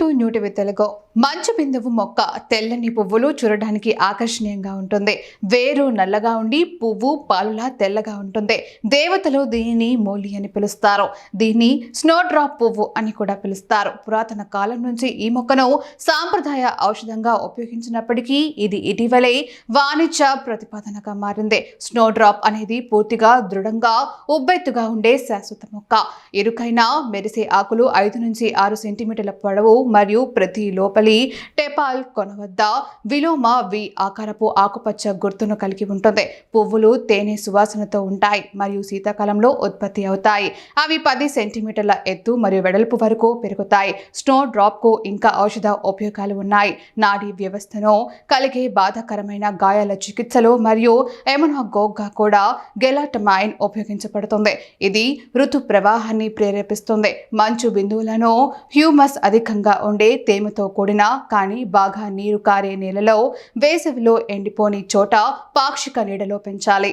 To న్యూటి with Telugu మంచు బిందువు మొక్క తెల్లని పువ్వులు చూడడానికి ఆకర్షణీయంగా ఉంటుంది. వేరు నల్లగా ఉండి పువ్వు పాలులా తెల్లగా ఉంటుంది. దేవతలు దీనిని మూలి అని పిలుస్తారు. దీన్ని స్నో డ్రాప్ పువ్వు అని కూడా పిలుస్తారు. పురాతన కాలం నుంచి ఈ మొక్కను సాంప్రదాయ ఔషధంగా ఉపయోగించినప్పటికీ ఇది ఇటీవలే వాణిజ్య ప్రతిపాదనగా మారింది. స్నో డ్రాప్ అనేది పూర్తిగా దృఢంగా ఉబ్బెత్తుగా ఉండే శాశ్వత మొక్క. ఇరుకైన మెరిసే ఆకులు ఐదు నుంచి ఆరు సెంటీమీటర్ల పొడవు మరియు ప్రతి లోపలి టెపాల్ కొన వద్ద విలోమ వి ఆకారపు ఆకుపచ్చ గుర్తును కలిగి ఉంటుంది. పువ్వులు తేనె సువాసనతో ఉంటాయి మరియు శీతాకాలంలో ఉత్పత్తి అవుతాయి. అవి పది సెంటీమీటర్ల ఎత్తు మరియు వెడల్పు వరకు పెరుగుతాయి. స్నో డ్రాప్కు ఇంకా ఔషధ ఉపయోగాలు ఉన్నాయి. నాడీ వ్యవస్థను కలిగే బాధాకరమైన గాయాల చికిత్సలో మరియు ఎమనోగోగ్గా కూడా గెలాటమైన్ ఉపయోగించబడుతుంది. ఇది ఋతు ప్రవాహాన్ని ప్రేరేపిస్తుంది. మంచు బిందువులను హ్యూమస్ అధికంగా ఉండే తేమతో కూడిన కానీ బాగా నీరు కారే నేలలో వేసవిలో ఎండిపోని చోట పాక్షిక నీడలో పెంచాలి.